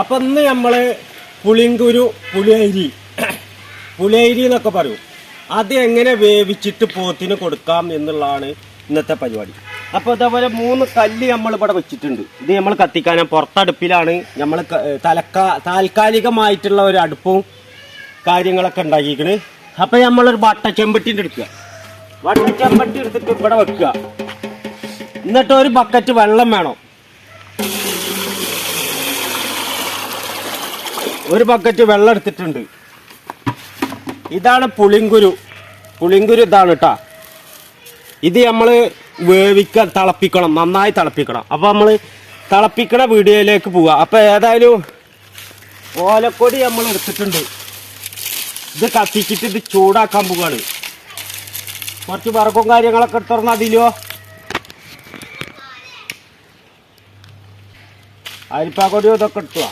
അപ്പൊ ഇന്ന് നമ്മൾ പുളിങ്കുരു പുളിയരി പുളിയരി എന്നൊക്കെ പറയും. അത് എങ്ങനെ വേവിച്ചിട്ട് പോത്തിന് കൊടുക്കാം എന്നുള്ളതാണ് ഇന്നത്തെ പരിപാടി. അപ്പൊ ഇതേപോലെ മൂന്ന് കല്ല് നമ്മൾ ഇവിടെ വെച്ചിട്ടുണ്ട്. ഇത് നമ്മൾ കത്തിക്കാൻ പുറത്തടുപ്പിലാണ് നമ്മൾ തലക്കാ താൽക്കാലികമായിട്ടുള്ള ഒരു അടുപ്പും കാര്യങ്ങളൊക്കെ ഉണ്ടാക്കിയിരിക്കണ്. അപ്പൊ നമ്മളൊരു വട്ടച്ചെമ്പട്ടിന്റെ എടുക്കുക. വട്ടച്ചെമ്പട്ടി എടുത്തിട്ട് ഇവിടെ വെക്കുക. എന്നിട്ട് ഒരു ബക്കറ്റ് വെള്ളം വേണം. ഒരു ബക്കറ്റ് വെള്ളം എടുത്തിട്ടുണ്ട്. ഇതാണ് പുളിങ്കുരു. പുളിങ്കുരു ഇതാണ് കേട്ടാ ഇത് നമ്മൾ വേവിക്ക തിളപ്പിക്കണം. നന്നായി തിളപ്പിക്കണം. അപ്പോൾ നമ്മൾ തിളപ്പിക്കണ വീഡിയോയിലേക്ക് പോവുക അപ്പോൾ ഏതായാലും ഓലക്കൊടി നമ്മൾ എടുത്തിട്ടുണ്ട്. ഇത് കത്തിച്ചിട്ട് ഇത് ചൂടാക്കാൻ പോവുകയാണ് കുറച്ച് വറക്കും കാര്യങ്ങളൊക്കെ എടുത്തുറന്ന് അതിലോ അരിപ്പാക്കൊടിയോ ഇതൊക്കെ എടുത്തുവാ.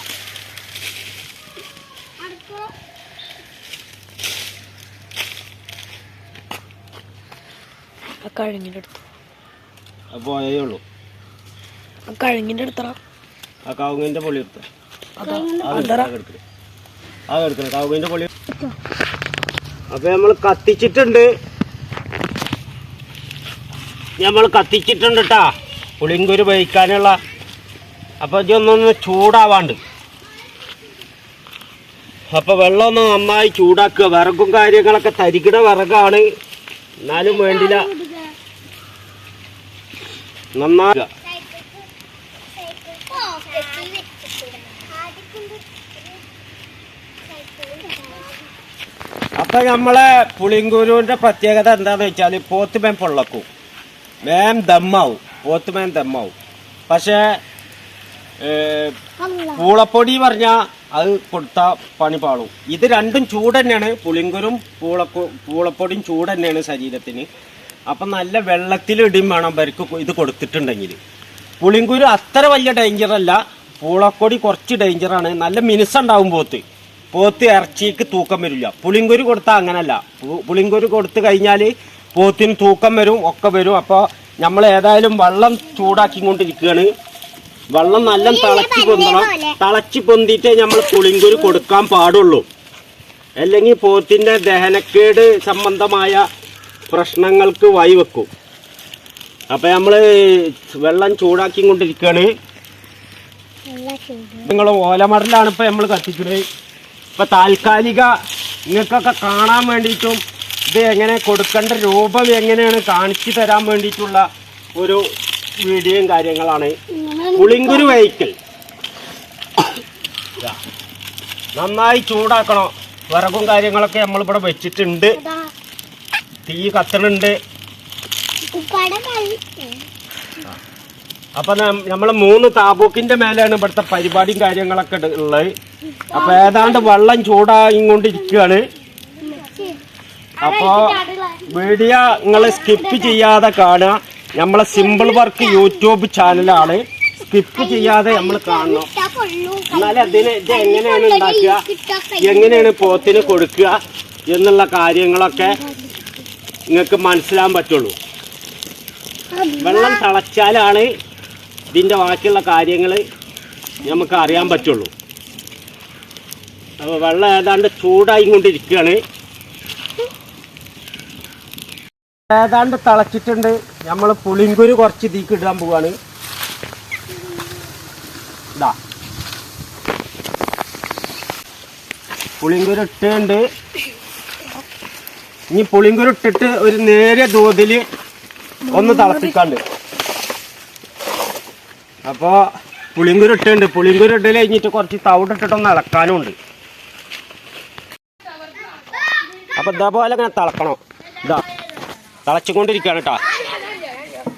കഴുങ്ങിന്റെ അടുത്ത് അപ്പോൾ അതേ ഉള്ളൂ. ആ കഴുങ്ങിന്റെ അടുത്തറ ആ കവുങ്ങിന്റെ പൊളി എടുത്ത. അതാ അതെടുക്കണം അതെടുക്കണം കവുങ്ങിന്റെ പൊളി അപ്പൊ നമ്മൾ കത്തിച്ചിട്ടുണ്ട്. നമ്മൾ കത്തിച്ചിട്ടുണ്ട് കേട്ടാ പുളിങ്കുരു വഹിക്കാനുള്ള അപ്പൊ ഇതൊന്നൊന്ന് ചൂടാവാണ്ട്. അപ്പൊ വെള്ളം ഒന്ന് നന്നായി ചൂടാക്കുക. വിറകും കാര്യങ്ങളൊക്കെ തരികിട വിറകാണ്. എന്നാലും വേണ്ടില്ല. നന്നാക്കുക അപ്പൊ നമ്മളെ പുളിങ്കുരുവിന്റെ പ്രത്യേകത എന്താന്ന് വെച്ചാൽ പോത്തുമേൻ പൊള്ളക്കും. മേം ദമ്മാവും. പോത്തുമേൻ ദമ്മാവും. പക്ഷേ പൂളപ്പൊടി പറഞ്ഞാൽ അത് കൊടുത്ത പണി പാളും. ഇത് രണ്ടും ചൂട് തന്നെയാണ് പുളിങ്കുരും പൂളക്കൊ പൂളപ്പൊടിയും ചൂട് തന്നെയാണ് ശരീരത്തിന്. അപ്പം നല്ല വെള്ളത്തിലിടും വേണം അവർക്ക് ഇത് കൊടുത്തിട്ടുണ്ടെങ്കിൽ പുളിങ്കുരു അത്ര വലിയ ഡേഞ്ചറല്ല പൂളക്കൊടി കുറച്ച് ഡേഞ്ചറാണ് നല്ല മിനുസുണ്ടാവും പോത്ത്. പോത്ത് ഇറച്ചിക്ക് തൂക്കം വരില്ല. പുളിങ്കുരു കൊടുത്താൽ അങ്ങനല്ല. പുളിങ്കുരു കൊടുത്തു കഴിഞ്ഞാൽ പോത്തിന് തൂക്കം വരും ഒക്കെ വരും. അപ്പോൾ നമ്മൾ ഏതായാലും വെള്ളം ചൂടാക്കിക്കൊണ്ടിരിക്കുകയാണ് വെള്ളം നല്ല തിളച്ച് പൊന്തണം. തിളച്ച് പൊന്തിയിട്ടേ നമ്മൾ പുളിങ്കുരു കൊടുക്കാൻ പാടുള്ളൂ. അല്ലെങ്കിൽ പോത്തിന്റെ ദഹനക്കേട് സംബന്ധമായ പ്രശ്നങ്ങൾക്ക് വഴിവെക്കും അപ്പൊ നമ്മൾ വെള്ളം ചൂടാക്കി കൊണ്ടിരിക്കുകയാണ് നിങ്ങൾ ഓലമടലാണ് ഇപ്പൊ നമ്മൾ കത്തിക്കുന്നത് ഇപ്പൊ താൽക്കാലിക നിങ്ങൾക്കൊക്കെ കാണാൻ വേണ്ടിയിട്ടും ഇത് എങ്ങനെ കൊടുക്കേണ്ട രൂപം എങ്ങനെയാണ് കാണിച്ചു തരാൻ വേണ്ടിയിട്ടുള്ള ഒരു വീഡിയോയും കാര്യങ്ങളാണ്. പുളിങ്കുരു വഹിക്കൽ. നന്നായി ചൂടാക്കണം. വിറകും കാര്യങ്ങളൊക്കെ നമ്മളിവിടെ വെച്ചിട്ടുണ്ട്. തീ കത്തണുണ്ട്. അപ്പൊ നമ്മളെ മൂന്ന് താബൂക്കിന്റെ മേലെയാണ് ഇവിടുത്തെ പരിപാടിയും കാര്യങ്ങളൊക്കെ ഉള്ളത്. അപ്പൊ ഏതാണ്ട് വെള്ളം ചൂടായിക്കൊണ്ടിരിക്കുകയാണ്. അപ്പോ വീഡിയോ നിങ്ങൾ സ്കിപ്പ് ചെയ്യാതെ കാണുക. നമ്മളെ സിമ്പിൾ വർക്ക് യൂട്യൂബ് ചാനലാണ് സ്കിപ്പ് ചെയ്യാതെ നമ്മൾ കാണണം. എന്നാലും അതിന് ഇത് എങ്ങനെയാണ് ഉണ്ടാക്കുക? എങ്ങനെയാണ് പോത്തിന് കൊടുക്കുക? എന്നുള്ള കാര്യങ്ങളൊക്കെ നിങ്ങൾക്ക് മനസ്സിലാൻ പറ്റുള്ളൂ. വെള്ളം തിളച്ചാലാണ് ഇതിന്റെ ബാക്കിയുള്ള കാര്യങ്ങൾ നമുക്ക് അറിയാൻ പറ്റുള്ളൂ. അപ്പോൾ വെള്ളം ഏതാണ്ട് ചൂടായി കൊണ്ടിരിക്കുകയാണ് ഏതാണ്ട് തിളച്ചിട്ടുണ്ട്. നമ്മൾ പുളിങ്കുരു കുറച്ച് ഇതിക്ക് ഇടാൻ പോവാണ്. ഇതാ. പുളിങ്കുരു ഇട്ടുണ്ട് ഇനി പുളിങ്കുരു ഇട്ടിട്ട് ഒരു നേരെ തോതിൽ ഒന്ന് തിളപ്പിക്കാണ്ട്. അപ്പോൾ പുളിങ്കുരു ഇട്ടുണ്ട് പുളിങ്കുരു ഇടൽ കഴിഞ്ഞിട്ട് കുറച്ച് തവിടിട്ടിട്ടൊന്ന് ഇളക്കാനും ഉണ്ട് അപ്പോൾ ഇതേപോലെ ഇങ്ങനെ തിളക്കണം. ഇതാ. തിളച്ചുകൊണ്ടിരിക്കുകയാണ് കേട്ടോ.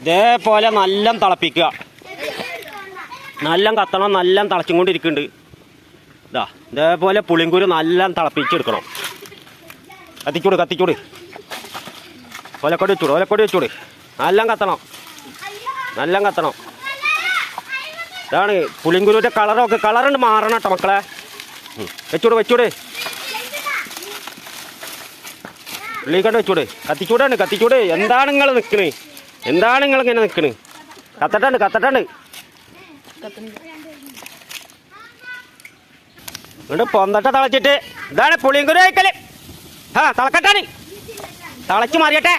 ഇതേപോലെ നല്ല തിളപ്പിക്കുക. നല്ല കത്തണം നല്ല തിളച്ചുകൊണ്ടിരിക്കുന്നുണ്ട്. ഇതാ. ഇതേപോലെ പുളിങ്കുരു നല്ല തിളപ്പിച്ചെടുക്കണം. കത്തിച്ചൂട് കത്തിച്ചൂട്. ഓലക്കൊടി വെച്ചൂട് ഓലക്കൊടി വെച്ചൂട് നല്ല കത്തണം. നല്ല കത്തണം. ഇതാണ് പുളിങ്കുരുവിന്റെ കളറൊക്കെ കളറുണ്ട് മാറണം കേട്ടോ മക്കളെ. വെച്ചൂട് വെച്ചൂട്. പുള്ളിക്കണ്ട് വെച്ചൂട്. കത്തിച്ചൂടാണ് കത്തിച്ചൂട്. എന്താണ് നിങ്ങൾ നിൽക്കണ് എന്താണ് നിങ്ങൾ ഇങ്ങനെ നിൽക്കണ് കത്തട്ടാണ്ട് കത്തട്ടാണ്ട്. എന്നിട്ട് പൊന്തട്ട തളച്ചിട്ട് ഇതാണ് പുളിങ്കുരു കഴിക്കൽ ആ തളക്കട്ടാണ് തളച്ചു മാറിയട്ടെ.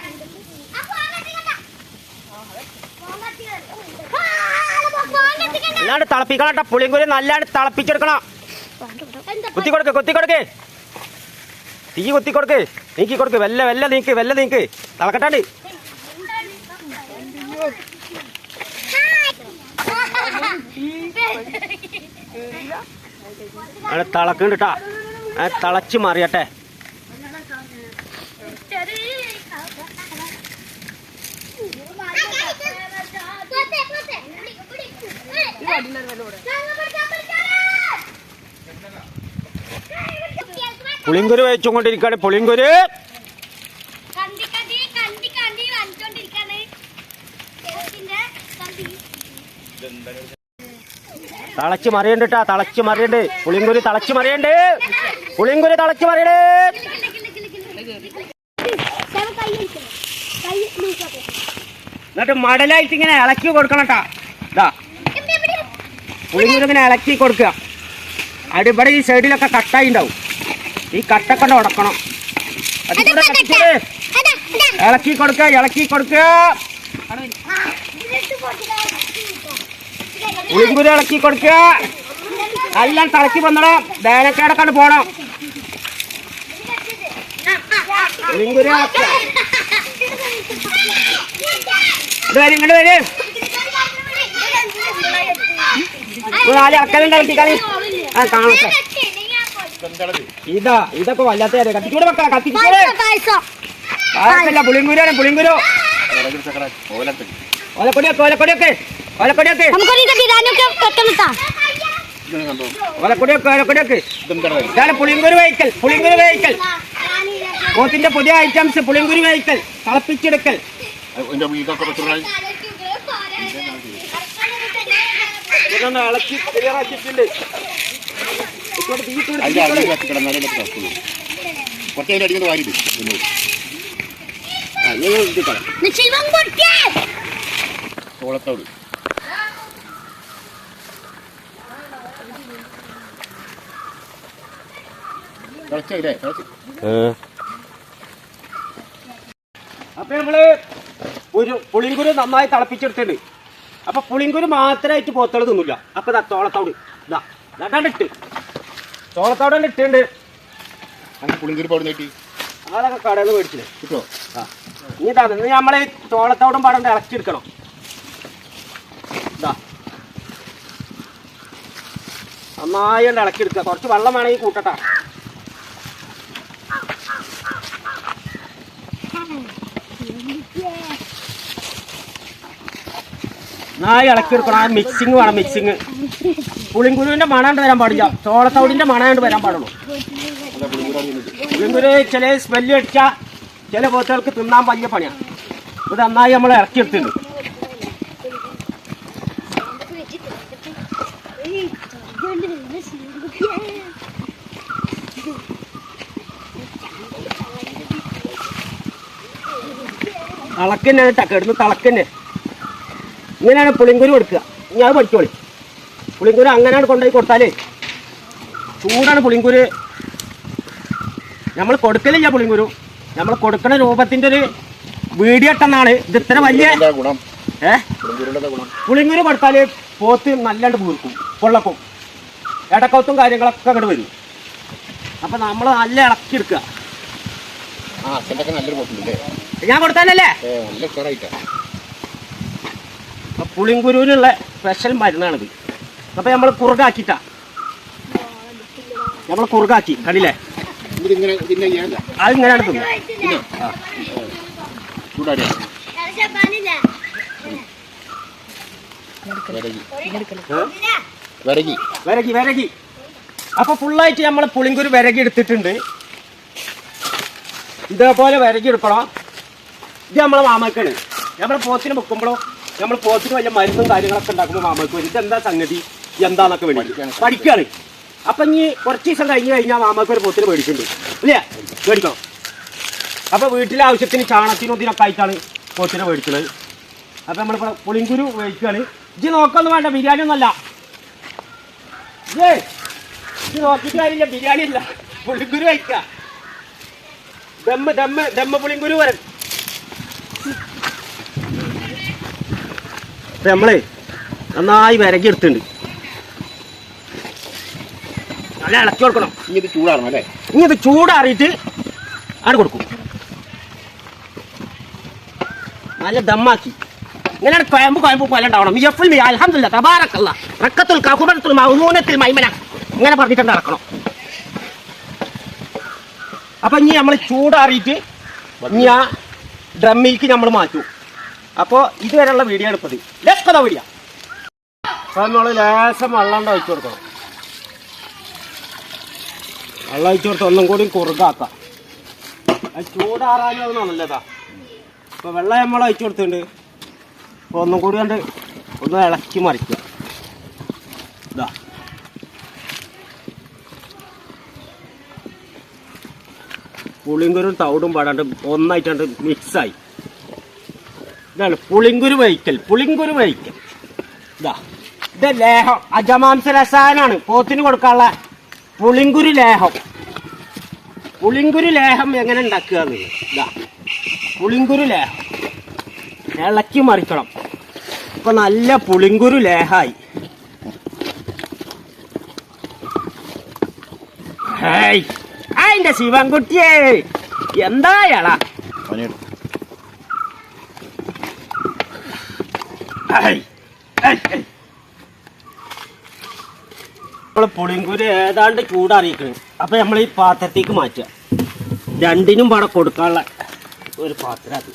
അല്ലാണ്ട് തിളപ്പിക്കണം കേട്ടോ പുളിങ്കുരു നല്ലാണ്ട് തിളപ്പിച്ചെടുക്കണം. കുത്തി കൊടുക്ക് കുത്തി കൊടുക്ക് തീ കുത്തി കൊടുക്ക് നീക്കി കൊടുക്ക്. വെല്ല വെല്ല നീക്ക് വെല്ല നീക്ക്. തിളക്കട്ടാണ്ട് അവിടെ തിളക്കുന്നുണ്ട് കേട്ടാ തിളച്ച് മറിയട്ടെ. പുളിങ്കുരു വെച്ചുകൊണ്ടിരിക്കുകയാണ് പുളിങ്കുരു തളച്ചു കണ്ടി തളച്ചു മറിയണ്ട് കേട്ടാ തളച്ച് മറിയണ്ട് പുളിങ്കുരു തളച്ച് മറിയണ്ട് പുളിങ്കുരു തളച്ച് മറിയണ്ട് എന്നിട്ട് മടലായിട്ട് ഇങ്ങനെ ഇളക്കി കൊടുക്കണം കേട്ടാ ഇതാ പുളിങ്കുരു ഇങ്ങനെ ഇളക്കി കൊടുക്കുക. അടിപടി ഈ സൈഡിലൊക്കെ കട്ടായി ഉണ്ടാവും. ഈ കട്ടൊക്കെ ഉടക്കണം. ഇളക്കി കൊടുക്കുക ഇളക്കി കൊടുക്കുക. പുളിങ്കുരു ഇളക്കി കൊടുക്കുക. എല്ലാം തിളക്കി വന്നണം വേനക്കേടെ കണ്ട് പോണം. പുളിങ്കുരു ഇളക്കുക ഇങ്ങോട്ട് വരും ഇങ്ങോട്ട് വരും ഒരു നാല് അക്കലുണ്ട് ആ കാണട്ടെ ഇതാ ഇതൊക്കെ വല്ലാത്ത കത്തിക്കൂടെ മക്കളെ കത്തിക്കൂടെ പുളിങ്കുരുവാണ് പുളിങ്കുരു ഓലക്കൊടിയൊക്കെ ഓലക്കൊടിയൊക്കെ ഓലക്കൊടിയൊക്കെ ഇതാണ് പുളിങ്കുരു വേയിക്കൽ പുളിങ്കുരു വേയിക്കൽ പോത്തിന്റെ പുതിയ ഐറ്റംസ് പുളിങ്കുരു വെഹിക്കൽ തിളപ്പിച്ചെടുക്കൽ. ഇതൊന്ന് ഇളക്കി അടിക്കുന്നത് വാരി ആ, തോളത്തോട്. തിളച്ചില്ലേ തിളച്ച്. അപ്പൊ നമ്മൾ ഒരു പുളിങ്കുരു നന്നായി തിളപ്പിച്ചെടുത്തിട്ടുണ്ട്. അപ്പൊ പുളിങ്കുരു മാത്രമായിട്ട് പോത്തൾ തിന്നില്ല അപ്പൊ ഇതാ തോളത്തോട് ഇതാ ഇട്ട്. തോളത്തോടെ ഇട്ടുണ്ട് പുളിങ്കുരു നീട്ടി അതൊക്കെ കടയിൽ നിന്ന് മേടിച്ചില്ലേ? കിട്ടോ? ആ. ഇനി ഇതാ നമ്മളെ തോളത്തോടും പാടം ഇളക്കിയെടുക്കണം ഇതാ നന്നായി ഇളക്കിയെടുക്കുക. കുറച്ച് വെള്ളം വേണമെങ്കിൽ കൂട്ടട്ടാ. നന്നായി ഇളക്കിയെടുക്കണം ആ മിക്സിങ് വേണം മിക്സിങ് പുളിങ്കുരുവിന്റെ മണാണ്ട് വരാൻ പാടില്ല. ചോളത്തോടിന്റെ മണാണ്ട് വരാൻ പാടുള്ളൂ. പുളിങ്കുരു ചില സ്മെല്ല് അടിച്ചാൽ ചില പോത്തുകൾക്ക് തിന്നാൻ വലിയ പണിയാണ്. ഇത് നന്നായി നമ്മൾ ഇറക്കിയെടുത്തിട്ടുണ്ട് തളക്കന്നെ കേട്ടാ. കിടന്ന് തളക്കന്നെ. ഇങ്ങനെയാണ് പുളിങ്കുരു കൊടുക്കുക. ഞാൻ പഠിച്ചോളി. പുളിങ്കുരു അങ്ങനെയാണ് കൊണ്ടുപോയി കൊടുത്താലേ ചൂടാണ് പുളിങ്കുരു. നമ്മൾ കൊടുക്കലില്ല പുളിങ്കുരു. നമ്മൾ കൊടുക്കുന്ന രൂപത്തിന്റെ ഒരു വീഡിയോ ഇട്ടെന്നാണ് ഇത് ഇത്ര വലിയ ഏഹ് പുളിങ്കുരു കൊടുത്താൽ പോത്ത് നല്ലാണ്ട് പൂർക്കും പൊള്ളക്കും. ഇടക്കത്തും കാര്യങ്ങളൊക്കെ അങ്ങോട്ട് വരും. അപ്പൊ നമ്മൾ നല്ല ഇളക്കി എടുക്കുക. ഞാൻ കൊടുത്താലല്ലേ നല്ല ഉഷാറായിട്ടാ. അപ്പൊ പുളിങ്കുരുവിനുള്ള സ്പെഷ്യൽ മരുന്നാണിത്. അപ്പൊ നമ്മൾ കുറുകാക്കിട്ടാ. നമ്മൾ കുറുകാക്കി കണ്ടില്ലേ? അതിങ്ങനെയാണ് വിരകി? വിരകി അപ്പൊ ഫുള്ളായിട്ട് നമ്മൾ പുളിങ്കുരു വിരകി എടുത്തിട്ടുണ്ട് ഇതേപോലെ വിരകി എടുക്കണം ഇത് നമ്മളെ മാമക്കാണ്. നമ്മളെ പോത്തിന് വെക്കുമ്പോഴോ നമ്മൾ പോത്തിന് വലിയ മരുന്നും കാര്യങ്ങളൊക്കെ ഉണ്ടാക്കുമ്പോൾ മാമക്ക് വരും ഇതെന്താ സംഗതി? എന്താന്നൊക്കെ വേണ്ടി പഠിക്കുകയാണ് അപ്പൊ ഇനി കുറച്ച് ദിവസം കഴിഞ്ഞ് കഴിഞ്ഞാൽ മാമക്ക് ഒരു പോത്തിന് മേടിച്ചിട്ടുണ്ട് ഇല്ലേ? മേടിക്കണം അപ്പൊ വീട്ടിലെ ആവശ്യത്തിന് ചാണത്തിനും ഇതിനൊക്കെ ആയിട്ടാണ് പോത്തിനെ മേടിക്കുന്നത് അപ്പൊ നമ്മളിപ്പോ പുളിങ്കുരു മേടിക്കുകയാണ് ഇജ്ജ് നോക്കൊന്നും വേണ്ട ബിരിയാണി ഒന്നല്ല ഇത് നോക്കിയിട്ട് കാര്യമില്ല ബിരിയാണി അല്ല പുളിങ്കുരു കഴിക്ക. ദമ്മ് ദമ്മ് ദമ്മ പുളിങ്കുരു വരൻ ഇപ്പൊ നമ്മളെ നന്നായി വിരകി എടുത്തുണ്ട് നല്ല ഇളക്കി കൊടുക്കണം. ഇനി ഇത് ചൂടാറണം അല്ലേ? ഇനി ഇത് ചൂടാറിയിട്ട് ആണ് കൊടുക്കും. നല്ല ദമ്മാക്കി. ഇങ്ങനെയാണ് കൊയമ്പ് കൊയമ്പ് പോലെ ഉണ്ടാവണം. യഫുൽ അലഹമില്ല തബാറക്കല്ല. റക്കത്തുൽ കഹുബത്തുൽ മൗനൂനത്തിൽ മൈമന. ഇങ്ങനെ പറഞ്ഞിട്ട് നടക്കണം. അപ്പൊ ഇനി നമ്മൾ ചൂടാറിയിട്ട് ഇനി ആ ഡ്രമ്മിലേക്ക് നമ്മൾ മാറ്റും. അപ്പോൾ ഇതുവരെയുള്ള വീഡിയോ എടുപ്പത് ലക്കത വീഡിയോ അപ്പൊ നമ്മൾ ലേശം വെള്ളം ഒഴിച്ചു കൊടുക്കണം. വെള്ളം ഒഴിച്ചു കൊടുത്ത് ഒന്നും കൂടി കുറുകാക്കാം. അത് ചൂടാറാനും അത് നല്ലതാ. ഇപ്പൊ വെള്ളം നമ്മൾ ഒഴിച്ചു കൊടുത്തിട്ടുണ്ട്. അപ്പൊ ഒന്നും കൂടി കണ്ട് ഒന്ന് ഇളക്കി മറിക്കുക. ഇതാ. പുളിങ്കുരും തവിടും പാടാണ്ട് ഒന്നായിട്ടാണ്ട് മിക്സായി ഇതാണ് പുളിങ്കുരു വൈക്കൽ പുളിങ്കുരു വൈക്കൽ ഇതാ ഇത് ലേഹം അജമാംസ രസായനാണ് പോത്തിന് കൊടുക്കാനുള്ള പുളിങ്കുരു ലേഹം. പുളിങ്കുരു ലേഹം എങ്ങനെ ഉണ്ടാക്കുക ഇതാ പുളിങ്കുരു ലേഹം. ഇളക്കി മറിക്കണം. ഇപ്പൊ നല്ല പുളിങ്കുരു ലേഹായി. ശിവൻകുട്ടിയേ എന്താ ഇള? നമ്മൾ പുളിങ്കുരു ഏതാണ്ട് ചൂടറിയിക്കണ്. അപ്പൊ നമ്മൾ ഈ പാത്രത്തേക്ക് മാറ്റുക. രണ്ടിനും പാടെ കൊടുക്കാനുള്ള ഒരു പാത്രം അത്.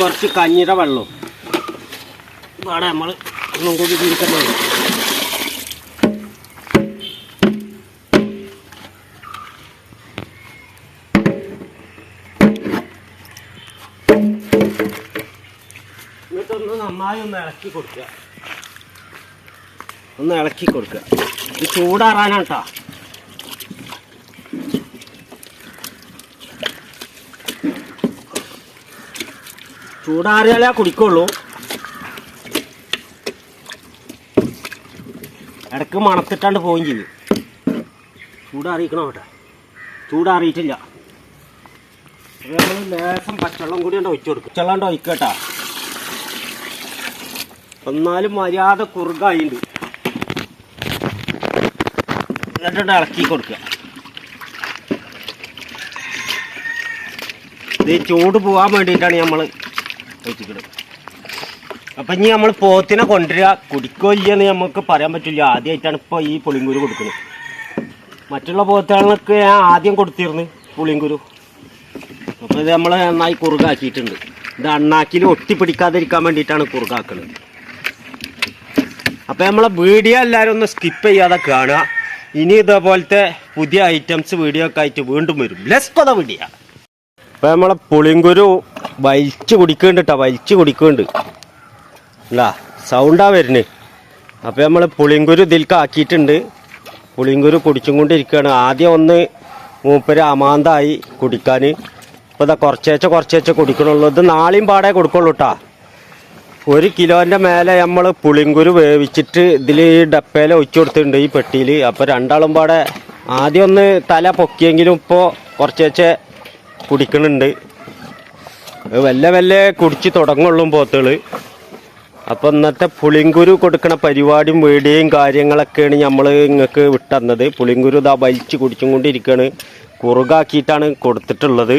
കുറച്ച് കഞ്ഞിര വെള്ളവും. പാടെ നമ്മൾ ഒന്നും കൂടി തിരിക്കുന്നത് നന്നായി ഒന്ന് ഇളക്കി കൊടുക്കുക. ഒന്ന് ഇളക്കി കൊടുക്കുക. ഇത് ചൂടാറാനാണ് കേട്ടോ ചൂടാറിയാലേ കുടിക്കുള്ളൂ. ഇടയ്ക്ക് മണത്തിട്ടാണ്ട് പോവുകയും ചെയ്യും. ചൂടാറിയിക്കണം കേട്ടോ ചൂടാറിയിട്ടില്ല. നമ്മൾ ലേശം പച്ചവെള്ളം കൂടി ഉണ്ട് ഒഴിച്ചു കൊടുക്കും. പച്ചവെള്ളം ഒഴിക്കട്ടാ എന്നാലും മര്യാദ കുറുകായിണ്ട്. എന്നിട്ട് ഇളക്കി കൊടുക്കുക. ഇത് ചൂട് പോകാൻ വേണ്ടിയിട്ടാണ് നമ്മൾ വെച്ചിട്ടുള്ളത് അപ്പം ഇനി നമ്മൾ പോത്തിനെ കൊണ്ടുവരിക. കുടിക്കോ ഇല്ലെന്ന് നമുക്ക് പറയാൻ പറ്റില്ല. ആദ്യമായിട്ടാണ് ഇപ്പോൾ ഈ പുളിങ്കുരു കൊടുക്കുന്നത് മറ്റുള്ള പോത്തുകൾക്ക് ഞാൻ ആദ്യം കൊടുത്തിരുന്നു പുളിങ്കുരു. അപ്പോൾ ഇത് നമ്മൾ നന്നായി കുറുകാക്കിയിട്ടുണ്ട്. ഇത് അണ്ണാക്കിൽ ഒട്ടിപ്പിടിക്കാതിരിക്കാൻ വേണ്ടിയിട്ടാണ് കുറുകാക്കുന്നത് അപ്പോൾ നമ്മളെ വീഡിയോ എല്ലാവരും ഒന്ന് സ്കിപ്പ് ചെയ്യാതെ കാണുക. ഇനി ഇതേപോലത്തെ പുതിയ ഐറ്റംസ് വീഡിയോ ഒക്കെ ആയിട്ട് വീണ്ടും വരും. ലസ്പത വീഡിയോ അപ്പോൾ നമ്മളെ പുളിങ്കുരു വലിച്ച് കുടിക്കുന്നുണ്ട് കേട്ടോ വലിച്ച് കുടിക്കുന്നുണ്ട്. അല്ല സൗണ്ടാ വരുന്നത് അപ്പോൾ നമ്മൾ പുളിങ്കുരു ഇതിൽക്ക് ആക്കിയിട്ടുണ്ട്. പുളിങ്കുരു കുടിച്ചും കൊണ്ടിരിക്കുകയാണ് ആദ്യം ഒന്ന് മൂപ്പര് അമാന്തായി കുടിക്കാൻ ഇപ്പോൾ ഇതാ കുറച്ചേച്ച കുറച്ചേച്ച കുടിക്കണുള്ളൂ. ഇത് നാളെയും പാടേ കൊടുക്കുള്ളൂ കേട്ടോ ഒരു കിലോന്റെ മേലെ നമ്മൾ പുളിങ്കുരു വേവിച്ചിട്ട് ഇതിൽ ഈ ഡപ്പയിൽ ഒഴിച്ചു കൊടുത്തിട്ടുണ്ട് ഈ പെട്ടിയിൽ അപ്പോൾ രണ്ടാളും പാടെ ആദ്യം ഒന്ന് തല പൊക്കിയെങ്കിലും ഇപ്പോ കുറച്ചേച്ചെ കുടിക്കണുണ്ട്. വല്ല വല്ല കുടിച്ച് തുടങ്ങുള്ളൂ പോത്തുകൾ അപ്പോൾ ഇന്നത്തെ പുളിങ്കുരു കൊടുക്കണ പരിപാടിയും വീടിയും കാര്യങ്ങളൊക്കെയാണ് നമ്മൾ നിങ്ങൾക്ക് വിട്ടന്നത്. പുളിങ്കുരു ഇതാ വലിച്ച് കുടിച്ചും കൊണ്ടിരിക്കുകയാണ് കുറുകാക്കിയിട്ടാണ് കൊടുത്തിട്ടുള്ളത്.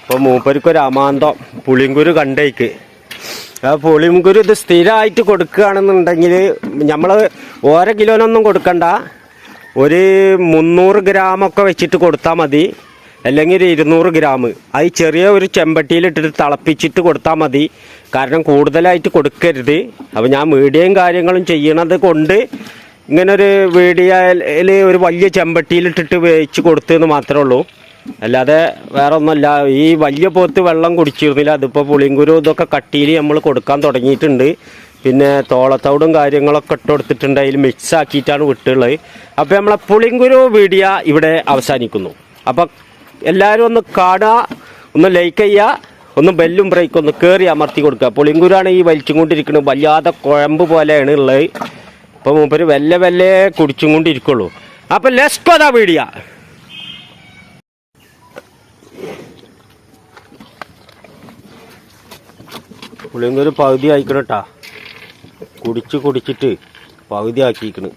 അപ്പോൾ മൂപ്പർക്കൊരു അമാന്തം പുളിങ്കുരു കണ്ടേക്ക്. ആ പുളിങ്കുരു ഇത് സ്ഥിരമായിട്ട് കൊടുക്കുകയാണെന്നുണ്ടെങ്കിൽ നമ്മൾ ഓരോ കിലോനൊന്നും കൊടുക്കണ്ട. ഒരു മുന്നൂറ് ഗ്രാമൊക്കെ വെച്ചിട്ട് കൊടുത്താൽ മതി. അല്ലെങ്കിൽ ഒരു ഇരുന്നൂറ് ഗ്രാം അത് ചെറിയ ഒരു ചെമ്പട്ടിയിലിട്ടിട്ട് തിളപ്പിച്ചിട്ട് കൊടുത്താൽ മതി. കാരണം കൂടുതലായിട്ട് കൊടുക്കരുത്. അപ്പോൾ ഞാൻ മീഡിയയും കാര്യങ്ങളും ചെയ്യണത് കൊണ്ട് ഇങ്ങനൊരു വീഡിയോയിൽ ഒരു വലിയ ചെമ്പട്ടിയിലിട്ടിട്ട് വേവിച്ച് കൊടുത്തെന്ന് മാത്രമേ ഉള്ളൂ. അല്ലാതെ വേറെ ഒന്നുമല്ല ഈ വലിയ പോത്ത് വെള്ളം കുടിച്ചിരുന്നില്ല. അതിപ്പോൾ പുളിങ്കുരു ഇതൊക്കെ കട്ടിയിൽ നമ്മൾ കൊടുക്കാൻ തുടങ്ങിയിട്ടുണ്ട്. പിന്നെ തോളത്തോടും കാര്യങ്ങളൊക്കെ ഇട്ട് കൊടുത്തിട്ടുണ്ട്. അതിൽ മിക്സ് ആക്കിയിട്ടാണ് വിട്ടുള്ളത്. അപ്പോൾ നമ്മളെ പുളിങ്കുരു വീഡിയ ഇവിടെ അവസാനിക്കുന്നു. അപ്പം എല്ലാവരും ഒന്ന് കാണുക ഒന്ന് ലൈക്ക് ചെയ്യുക ഒന്ന് ബെല്ലും ബ്രേക്കും ഒന്ന് കയറി അമർത്തി കൊടുക്കുക. പുളിങ്കുരാണ് ഈ വലിച്ചും കൊണ്ടിരിക്കുന്നത്. വല്ലാതെ കുഴമ്പ് പോലെയാണ് ഉള്ളത്. ഇപ്പം മൂപ്പര് വെല്ലെ വെല്ലെ കുടിച്ചും കൊണ്ടിരിക്കുള്ളൂ. അപ്പൊ ലെസ്കോതാ വീടിയ പുളിങ്കുരു പകുതി ആയിക്കണട്ടാ കുടിച്ച് കുടിച്ചിട്ട് പകുതി ആക്കിയിരിക്കണ്